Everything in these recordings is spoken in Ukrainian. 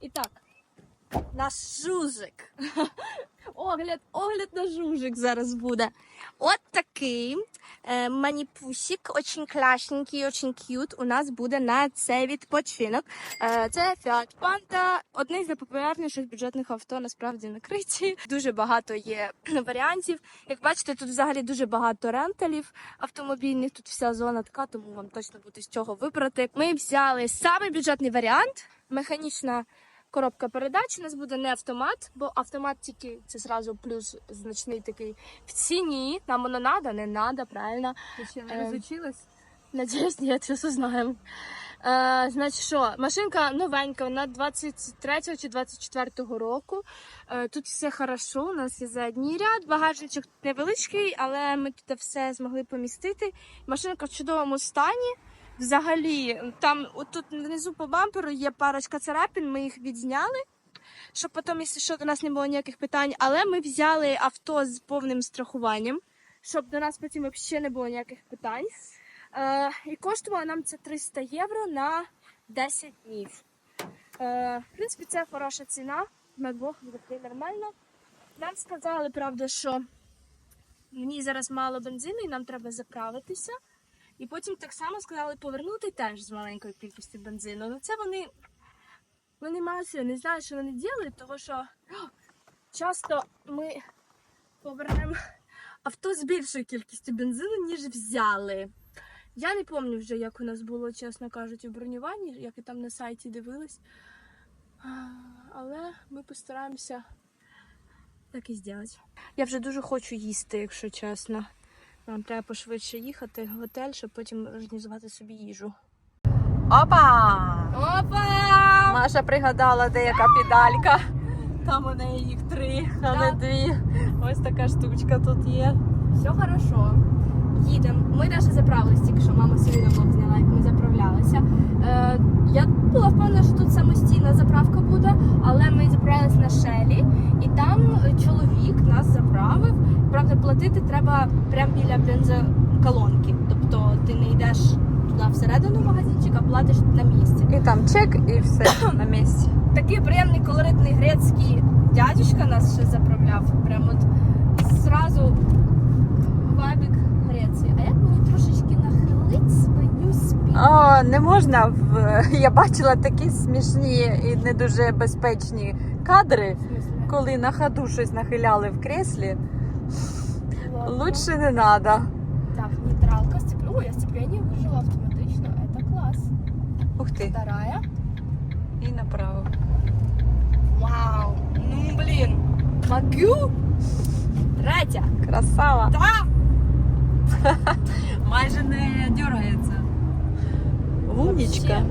І так, наш жужик. Огляд, огляд на жужик зараз буде. От такий е, маніпусик, очень класненький, очень к'ют. У нас буде на цей відпочинок. Е, це Fiat Panda, одне з найпопулярніших бюджетних авто насправді на Криті. Дуже багато є варіантів. Як бачите, тут взагалі дуже багато ренталів автомобільних. Тут вся зона така, тому вам точно буде з чого вибрати. Ми взяли самий бюджетний варіант, механічна. Коробка передач у нас буде не автомат, бо автомат тільки це зразу плюс значний такий в ціні. Нам воно надо, не надо, правильно. Ти ще не розучилась? Надіюсь, ні, це все знаємо. Е, значить, що, машинка новенька, вона 23 чи 24 року. Е, тут все хорошо, у нас є задній ряд, багажничок невеличкий, але ми тут все змогли помістити. Машинка в чудовому стані. Взагалі, там тут внизу по бамперу є парочка царапин, ми їх відзняли. Щоб потім, якщо що, до нас не було ніяких питань. Але ми взяли авто з повним страхуванням, щоб до нас потім взагалі не було ніяких питань. Е, і коштувало нам це 300 євро на 10 днів. Е, в принципі, це хороша ціна. На двох буде нормально. Нам сказали, правда, що ній зараз мало бензину і нам треба заправитися. І потім так само сказали повернути теж з маленькою кількістю бензину. Ну це вони, вони мають, не знаю, що вони роблять, тому що часто ми повернемо авто з більшою кількістю бензину, ніж взяли. Я не пам'ятаю вже, як у нас було, чесно кажучи, в бронюванні, як і там на сайті дивилась. А, Але ми постараємося так і зробити. Я вже дуже хочу їсти, якщо чесно. Нам треба пошвидше їхати в готель, щоб потім організувати собі їжу. Опа! Опа! Маша пригадала, де яка педалька. Там у неї їх три, а не дві. Ось така штучка тут є. Все хорошо. Їдемо. Ми навіть заправились, тільки що мама собі на зняла, як ми заправлялися. Е, я була впевнена, що тут самостійна заправка буде, але ми заправились на шелі, і там чоловік нас заправив. Правда, платити треба прямо біля бензоколонки. Тобто ти не йдеш туди всередину магазинчик, а платиш на місці. І там чек, і все на місці. Такий приємний колоритний грецький дядюшка нас ще заправляв. Прямо от зразу вабік Греції. А як О, не можна в я бачила такі смішні і не дуже безпечні кадри, коли на ходу щось нахиляли в креслі. Ладно. Лучше не треба. Так, нейтралка, сцеплю. Ой, я сцепление выжила автоматично. Это класс. Ух ти. Вторая. І направо. Вау. Ну, блин. Могу. Третя. Красава. Да. Майже не дергається. Вообще.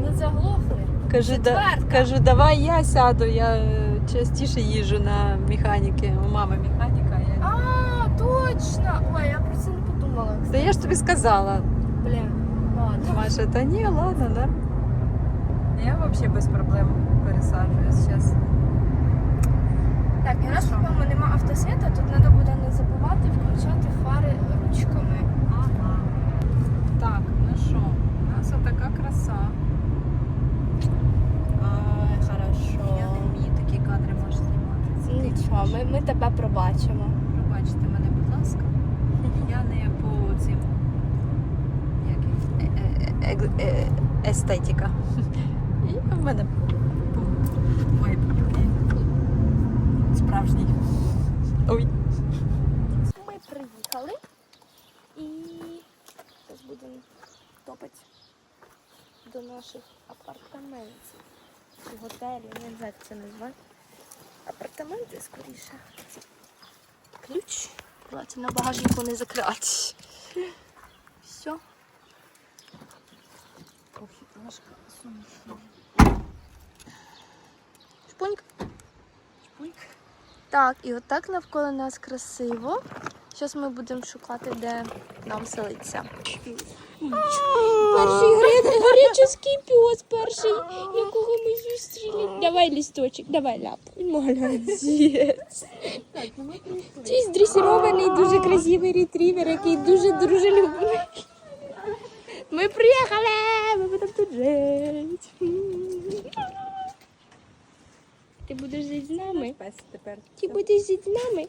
Не заглохли. Кажу, да, кажу, давай я сяду, я е, частіше їжджу на механіки. У мами механіка. Я... А, точно. Ой, я про це не подумала. Та я ж тобі сказала. Блин. Ладно. Маша, та ні, ладно, да? Я взагалі без проблем пересаджуюсь зараз. Так, і у нас, по-моєму, нема автосвіта, тут треба буде не забувати включати фари ручками. Ага. Так, ну що, у нас отака краса. Ай, хорошо. Я не вмію такі кадри можу знімати. Нічого, ми, ми тебе пробачимо. Пробачте мене, будь ласка. Я не по цим. Е- е- е- естетика. І в мене такий справжній. Ой. Ми приїхали і зараз будемо топати до наших апартаментів. Чи готелів, не знаю, як це назвати. Апартаменти скоріше. Ключ. Давайте на багажнику не закривати. Все. Шпуньк. Шпуньк. Так, і отак навколо нас красиво. Зараз ми будемо шукати, де нам селиться. Перший греческий пес, перший, якого ми зустріли. Давай листочок, давай лапу. Молодець. Цей здресірований, дуже красивий ретрівер, який дуже дружелюбний. Ми приїхали, ми будемо тут жити. Ти будеш жити з нами? Пес тепер. Ти будеш жити з нами?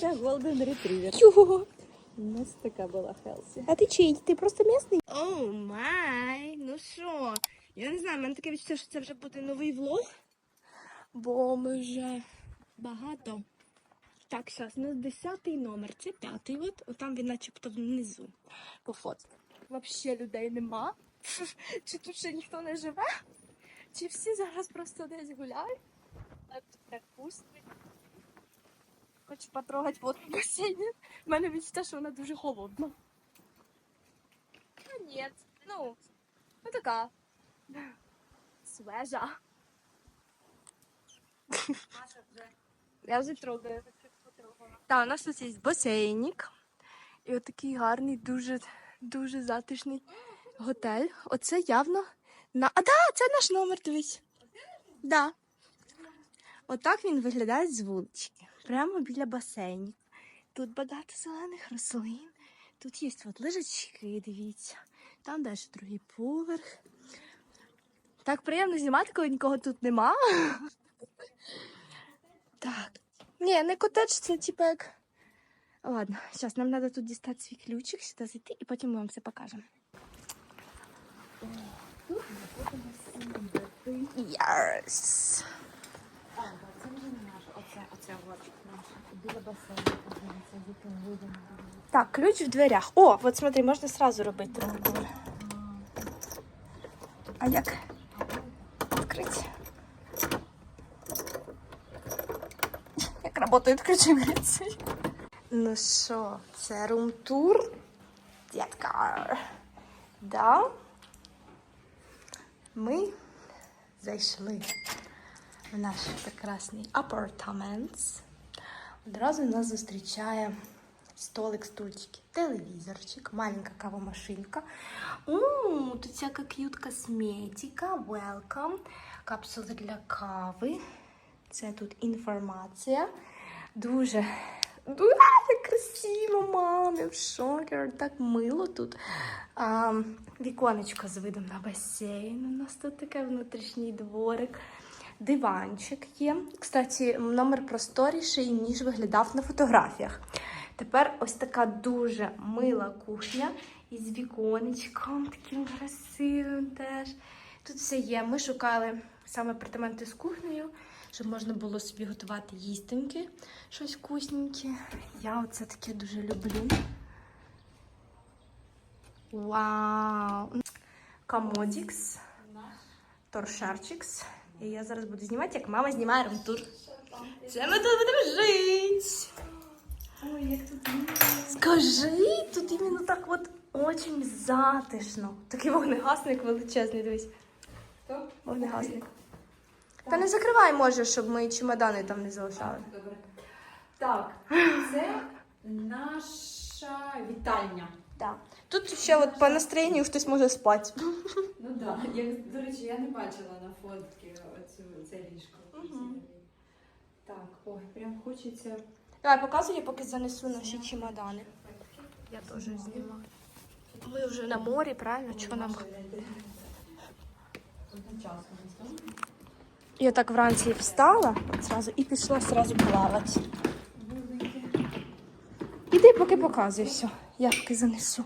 Це Retriever. Чого? У нас така була Хелсі. А ти чий? Ти просто місний? О май, ну що? Я не знаю, в мене таке відчуття, що це вже буде новий влог. Бо ми вже багато. Так, зараз, ну десятий номер, це п'ятий, от, от там він начебто внизу по фото. Взагалі людей нема. Чи тут ще ніхто не живе? Чи всі зараз просто десь гуляють? А тут так пусто. Хочу потрогати воду в басейні. У мене відчуття, що вона дуже холодна. А ні, ну, ну така. Свежа. Я вже трогаю. Так, у нас тут є басейнік. І отакий гарний, дуже, дуже затишний готель. Оце явно на. А, да, це наш номер, дивись. Да. Отак він виглядає з вулички. Прямо біля басейну. Тут багато зелених рослин. Тут є от лежачки, дивіться. Там далі другий поверх. Так приємно знімати, коли нікого тут нема. Так. Ні, не котедж, це типу як. Ладно, зараз нам треба тут дістати свій ключик, сюди зайти і потім ми вам все покажемо. Yes. Це вже не наш. Оце, оце от наша. Так, ключ в дверях. О, от смотри, можна сразу робити рум-тур. А як відкрити? Як працюють ключі міліції? Ну що, це рум-тур. Дядька. Да. Ми зайшли в наш прекрасний апартамент. Одразу нас зустрічає столик, стульчики, телевізорчик, маленька кавомашинка. У, тут всяка к'ют косметика, welcome, капсули для кави. Це тут інформація. Дуже, дуже красиво, мамі, в шокі, так мило тут. А, віконечко з видом на басейн. У нас тут таке внутрішній дворик. Диванчик є. Кстати, номер просторіший, ніж виглядав на фотографіях. Тепер ось така дуже мила кухня із віконечком, таким красивим теж. Тут все є. Ми шукали саме апартаменти з кухнею, щоб можна було собі готувати їстеньки, щось вкусненьке. Я оце таке дуже люблю. Вау! Комодікс, торшарчикс. І я зараз буду знімати, як мама знімає румтур. Це ми тут будемо жити. Ой, як тут Скажи, тут іменно так от очень затишно. Такий вогнегасник величезний, дивись. Хто? Вогнегасник. Та не закривай, може, щоб мої чемодани там не залишали. Добре. Так, це наша вітальня. Так. Тут ще от по настроєнню хтось може спати. Ну так, да. до речі, я не бачила на фотки оцю, це ліжко. Так, ой, прям хочеться. Давай, показуй, я поки занесу наші чемодани. Я теж знімаю. Ми вже на морі, правильно? Чого нам? Я так вранці встала зразу і пішла зразу плавати. Іди, поки показуй все. Я поки занесу.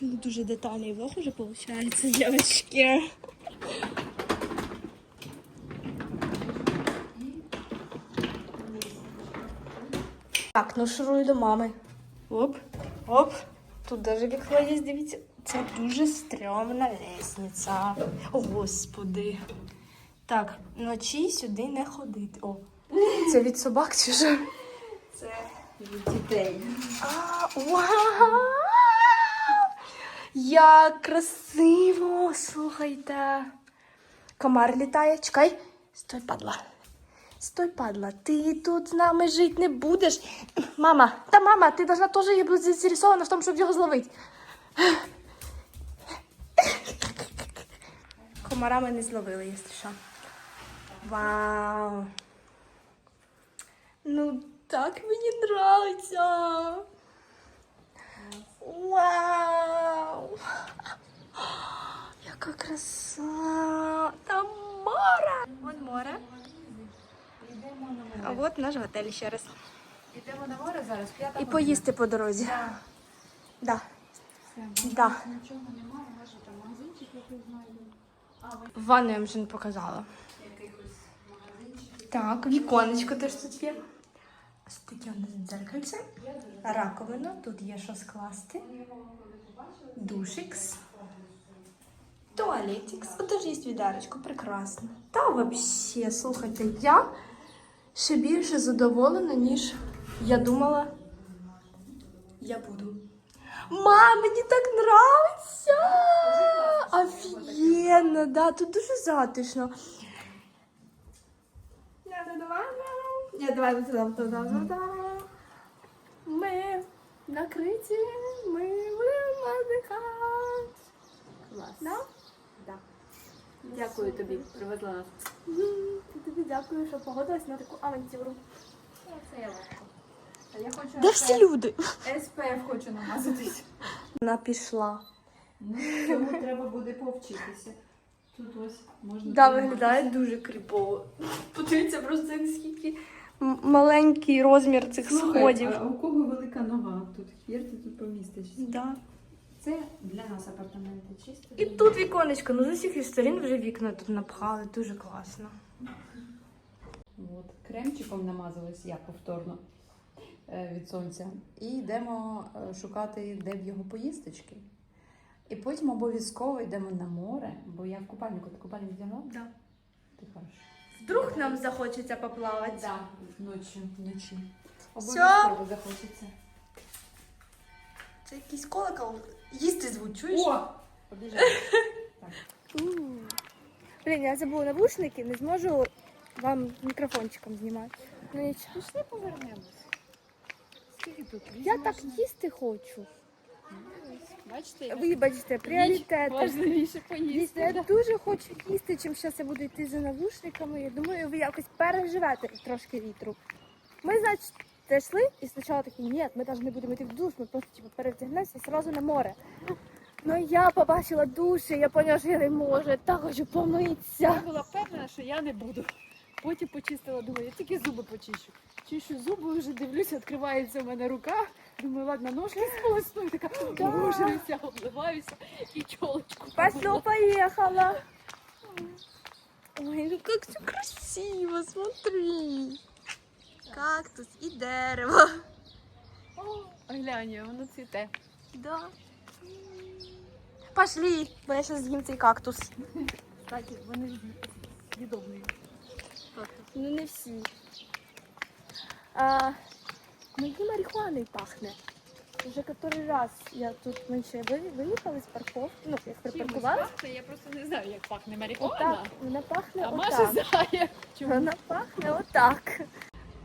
Дуже детальний влог уже виходить, дівчатки. Так, ну шурую до мами. Оп, оп. Тут даже вікно є, дивіться. Це дуже стрьомна лестниця. О, господи. Так, вночі сюди не ходити. О, це від собак чи що? Це від дітей. Як красиво! Слухайте. Комар літає. Чекай. Стой, падла. Стой, падла, ти тут з нами жити не будеш. Мама, та мама, ти должна теж бути заінтересована в тому, щоб його зловити. Комара ми не зловили, якщо що. Вау. Ну, так мені нравится. Вау. Яка краса. Там море! Вон море. А от наш готель ще раз. Йдемо на море зараз, п'ята І поїсти по дорозі. Да. Да. Нічого немає, може там магазинчик якийсь знайдемо. Ванну я вам вже не показала. Так, віконечко теж тут є. Ось таке у дзеркальце. Раковина, тут є що скласти. Душикс. Туалетикс. Теж є відеречко, прекрасно. Та взагалі, слухайте, я ще більше задоволена, ніж я думала. Я буду. Мам, мені так нравиться! Офігенно, да, тут дуже затишно. Я давай там Ми накриті, ми будемо надихати. Клас. Да? Да. Дякую тобі, привезла нас. Тобі дякую, що погодилась на таку авантюру. Це я легко. А я хочу Де всі люди? SPF хочу намазатись. Вона пішла. Ну, цьому треба буде повчитися. Тут ось можна. Да, виглядає дуже кріпово. Подивіться просто скільки м- маленький розмір цих Слухай, сходів. А у кого велика нога? Тут хір ти тут помістишся. Да. Це для нас апартаменти чисто. І тут віконечко, ну з усіх сторін вже вікна тут напхали, дуже класно. От, кремчиком намазалась я повторно е, від сонця. І йдемо е, шукати, де б його поїсточки. І потім обов'язково йдемо на море, бо я в купальнику. Ти купальник вдягла? Да. Ти хорошо. Вдруг нам захочеться поплавати. Да, вночі, вночі. Обов'язково захочеться. Це якийсь колокол. Їсти звуть, чуєш? О! Побіжали. Блін, я забула навушники, не зможу вам мікрофончиком знімати. Ну нічого. Пішли повернемось. Скільки тут? Я так їсти хочу. Бачите? Вибачте, пріоритети. Важливіше Дійсно, я дуже хочу їсти, чим зараз я буду йти за навушниками. Я думаю, ви якось переживете трошки вітру. Ми, значить, зайшли і спочатку такі, ні, ми навіть не будемо йти в душ, ми просто типу, перевдягнемося і одразу на море. Ну я побачила душ, і я поняла, що я не можу, так хочу Я була впевнена, що я не буду. Потім почистила, думаю, я тільки зуби почищу. Чищу зуби, вже дивлюся, відкривається в мене рука. Думаю, ладно, ножки сполосну. І така морожуюся, обливаюся і чолочку. Пошло, поехала. Ой, ну как все красиво, смотри. Кактус і дерево. О, глянь, воно цвіте. Да. Пошли, бо я сейчас з'їм цей кактус. Кстати, вони їдобні. Ну не всі. А, мені марихуаною пахне. Уже который раз я тут ми ще ви- виїхали з парковки. Ну, як припаркували. пахне, я просто не знаю, як пахне Отак, марихуана. вона пахне А отак. Маша знає. Чому? Вона пахне отак.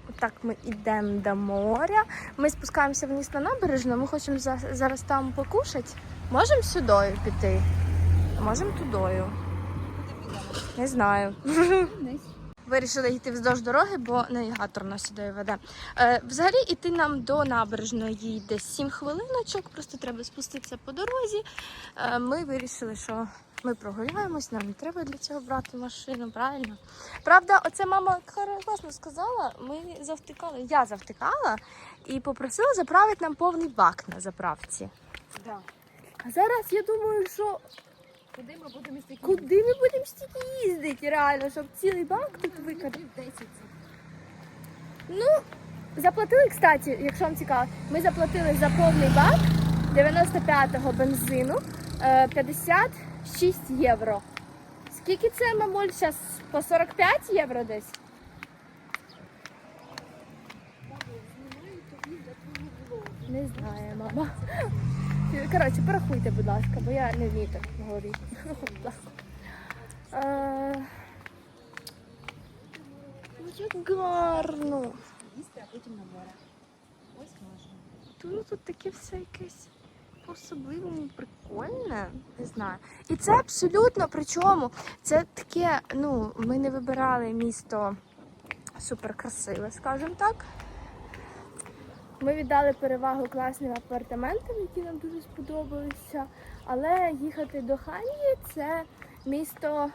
Отак ми йдемо до моря. Ми спускаємося вниз на набережну. Ми хочемо за- зараз там покушати. Можемо сюдою піти? А Можемо тудою. Не знаю. Вирішили йти вздовж дороги, бо навігатор нас сюди веде. Е, взагалі йти нам до набережної десь 7 хвилиночок, просто треба спуститися по дорозі. Е, ми вирішили, що ми прогуляємось, нам не треба для цього брати машину, правильно? Правда, оце мама класно сказала. Ми завтикали, я завтикала і попросила заправити нам повний бак на заправці. Да. А зараз я думаю, що Куди ми будемо стільки? куди ми будемо стільки їздити, реально, щоб цілий бак тут викатати. 10. Ну, заплатили, кстати, якщо вам цікаво, ми заплатили за повний бак 95-го бензину е, 56 євро. Скільки це, мамуль, зараз по 45 євро десь? Не знаю, мама. Коротше, порахуйте, будь ласка, бо я не вмію так говорити. Будь ласка. Е, Як гарно. Їсти, а потім на море. Ось можна. Тут, тут таке все якесь по-особливому прикольне, не знаю. І це абсолютно причому це таке, ну, ми не вибирали місто суперкрасиве, скажімо так. Ми віддали перевагу класним апартаментам, які нам дуже сподобалися. Але їхати до Ханії це місто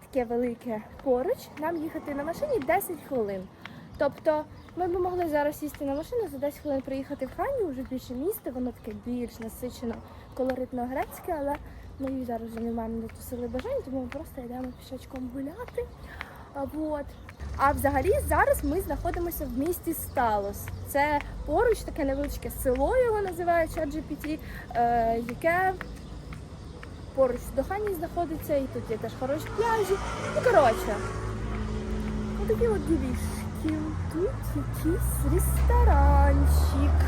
таке велике поруч, нам їхати на машині 10 хвилин. Тобто ми б могли зараз сісти на машину за 10 хвилин приїхати в Ханю, вже більше місто, воно таке більш насичено, колоритно грецьке, але ми зараз вже не маємо сили бажань, тому ми просто йдемо пішечком гуляти. А, вот. а взагалі зараз ми знаходимося в місті Сталос. Це поруч таке невеличке село, його називають ChatGPT, е, яке поруч до Хані знаходиться, і тут є теж хороші пляжі. Ну, коротше, отакі от ділішки. Тут якийсь ресторанчик.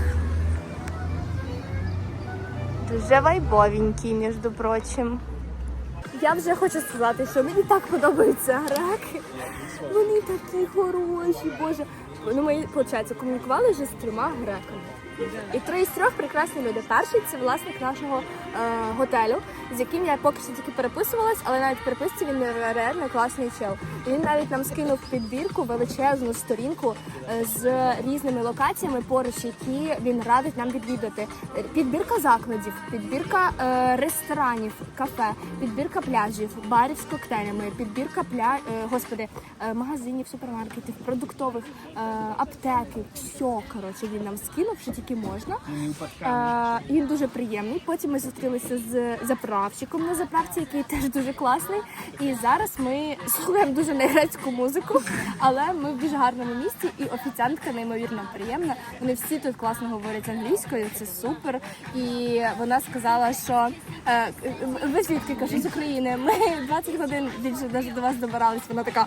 Дуже вайбовенький, між прочим. Я вже хочу сказати, що мені так подобаються греки. Вони такі хороші, боже. Ну, ми, виходить, комунікували вже з трьома греками. І три з трьох прекрасні люди. Перший це власник нашого е, готелю, з яким я поки що тільки переписувалась, але навіть в переписці він реально класний чел. Він навіть нам скинув підбірку, величезну сторінку е, з різними локаціями поруч, які він радить нам відвідати. Підбірка закладів, підбірка е, ресторанів, кафе, підбірка пляжів, барів з коктейлями, підбірка пля... е, господи, е, магазинів, супермаркетів, продуктових, е, аптеки. Все, коротше, він нам скинув, що тільки можна. Е, він дуже приємний. Потім ми зустрілися з заправщиком на заправці, який теж дуже класний. І зараз ми слухаємо дуже негрецьку музику, але ми в дуже гарному місці, і офіціантка неймовірно приємна. Вони всі тут класно говорять англійською, це супер. І вона сказала, що е, ви звідки кажу з України. Ми 20 годин більше навіть до вас добирались. Вона така.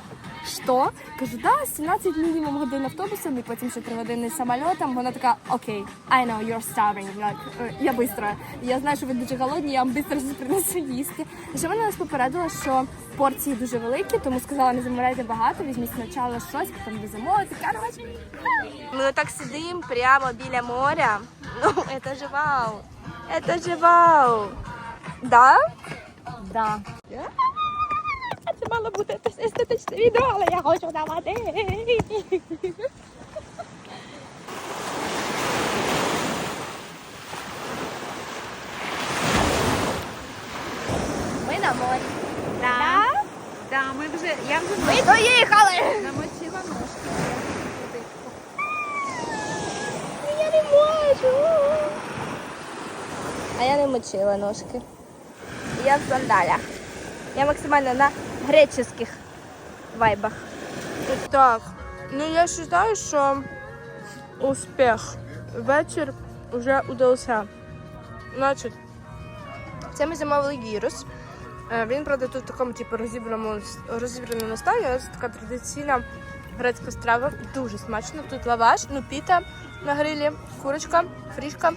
Що? Кажу, да, 17 мінімум годин автобусом і потім ще 3 години самольотом. Вона така, окей, I know you're starving. Like, е, я бистро. Я знаю, що ви дуже голодні, я вам бистро принесу їсти. Ще вона нас попередила, що порції дуже великі, тому сказала, не замовляйте багато, візьміть спочатку щось, потім ви замовите. Ми отак сидимо прямо біля моря. Ну, це ж вау. Це ж вау. Да? Да. Це мало бути естетичне відео, але я хочу на води. Ми на морі. Да? Да, ми вже, я вже Ми доїхали! намочила ножки. Я не можу. А я не мочила ножки. Я в сандалях. Я максимально на греческих вайбах. Так, ну я вважаю, що успіх. Вечір вже удався. Значить, це ми замовили гірус. Е, Він, правда, тут в такому типу розібраному, розібраному стані. Це така традиційна грецька страва. Дуже смачно. Тут лаваш, ну піта на грилі, курочка, фрішка,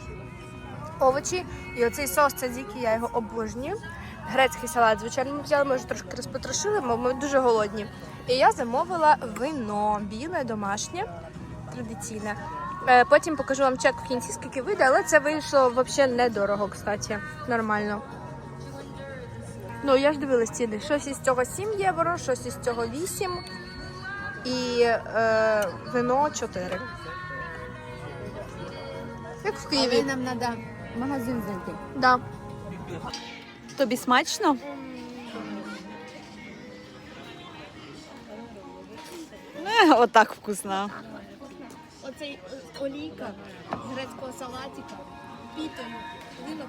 овочі. І оцей соус цадзікі, я його обожнюю. Грецький салат, звичайно, ми взяли, ми вже трошки розпотрошили, бо ми дуже голодні. І я замовила вино біле, домашнє, традиційне. Е, Потім покажу вам чек в кінці, скільки вийде, але це вийшло взагалі недорого, кстати. Нормально. Ну, я ж дивилась ціни. Щось із цього 7 євро, щось із цього 8 і е, вино 4. Як в Києві. нам треба магазин знайти. Да. Тобі смачно? Отак вкусно. Оцей олійка з грецького салатика, пітою, вино.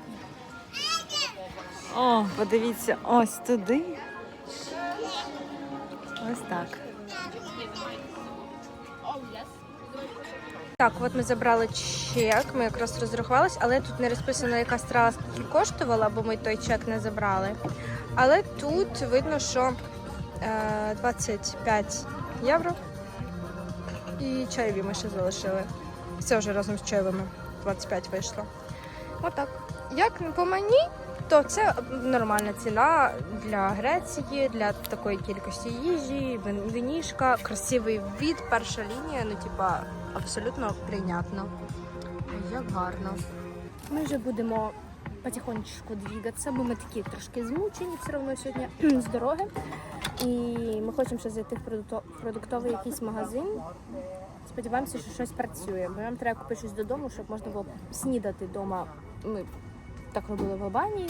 О, подивіться, ось туди. Ось так. Так, от ми забрали чек, ми якраз розрахувались, але тут не розписано, яка страва коштувала, бо ми той чек не забрали. Але тут видно, що е, 25 євро. І чайові ми ще залишили. Все вже разом з чайовими 25 вийшло. Отак. Як по мені, то це нормальна ціна для Греції, для такої кількості їжі, вин- винішка, красивий від, перша лінія, ну типа абсолютно прийнятно. Як гарно. Ми вже будемо потихонечку двигатися, бо ми такі трошки змучені все одно сьогодні з дороги. І ми хочемо ще зайти в продуктовий якийсь магазин. Сподіваємося, що щось працює. Бо нам треба купити щось додому, щоб можна було снідати вдома. Ми так робили в Албанії.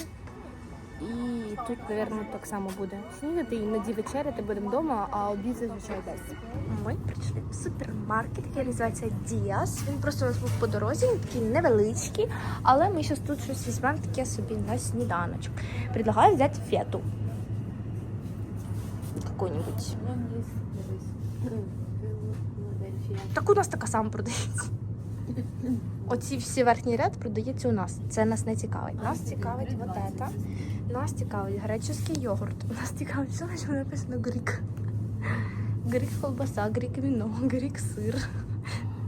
І тут, мабуть, так само буде снігати. Іноді вечеряти будемо вдома, а обід зазвичай десь. Ми прийшли в супермаркет, який називається Діас. Він просто у нас був по дорозі, він такий невеличкий, але ми зараз тут щось візьмемо таке собі на сніданочок. Предлагаю взяти фету. Какую-нибудь. Так у нас така сама продається. Оці всі верхній ряд продається у нас. Це нас не цікавить. Нас цікавить вот это. Нас цікавить греческий йогурт. Нас цікавить все, що написано грік. Грік колбаса, грік віно, грік сир.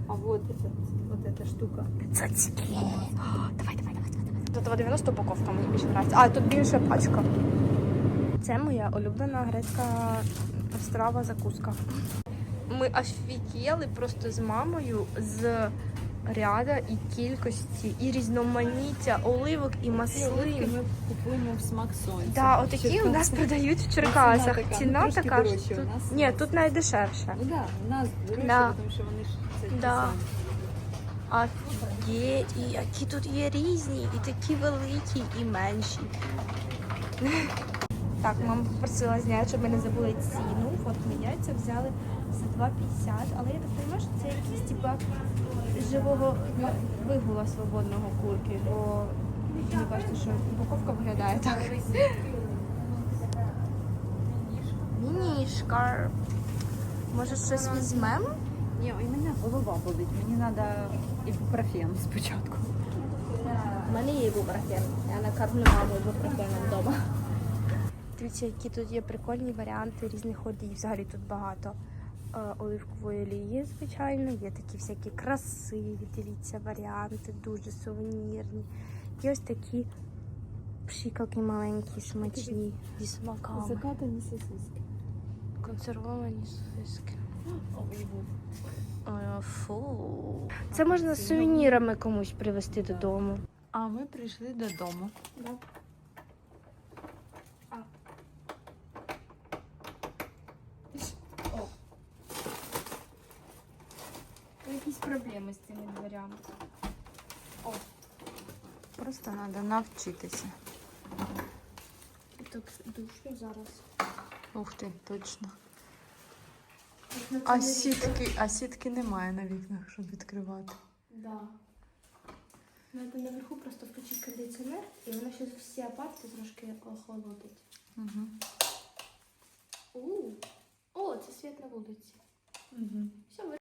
А вот это, вот эта штука. Цацьки. Давай, давай, давай, давай. давай. Тут 90 упаковка мені більше подобається. А, тут більше пачка. Це моя улюблена грецька страва закуска. Ми офігіли просто з мамою з ряда і кількості, і різноманіття оливок і маслин. Ми купуємо в смак сонця. Да, отакі у нас продають в Черкасах. така, ну, Ціна така. ж дорожче у Тут... нас. Ні, тут найдешевше. Ну да, у нас дорожче, Да. тому що вони ж це ті Да. самі. Офігеть, і які тут є різні, і такі великі, і менші. Так, мама попросила зняти, щоб ми не забули ціну. От ми яйця взяли за 2,50, але я так розумію, що це якийсь типа живого вигула свободного курки, бо мені кажеться, що упаковка виглядає так. Мінішка. Може щось візьмемо? Ні, і мене голова болить. Мені треба ібупрофен спочатку. У мене є ібупрофен. Я накармлю маму ібупрофеном вдома. Дивіться, які тут є прикольні варіанти різних олій. Взагалі тут багато оливкової олії, звичайно. Є такі всякі красиві, дивіться, варіанти, дуже сувенірні. Є ось такі пшикалки маленькі, смачні, зі смаками. Закатані сосиски. Консервовані сосиски. Фу. Це можна з сувенірами комусь привезти додому. А ми прийшли додому. Проблеми з цими дверями. Просто треба навчитися. Так душно зараз. Ух ти, точно. А сітки, а сітки немає на вікнах, щоб відкривати. Да. Надо наверху просто включити кондиціонер, і воно ще всі апарти трошки охолодить. Угу. У, О, це світ на вулиці. Угу. Все,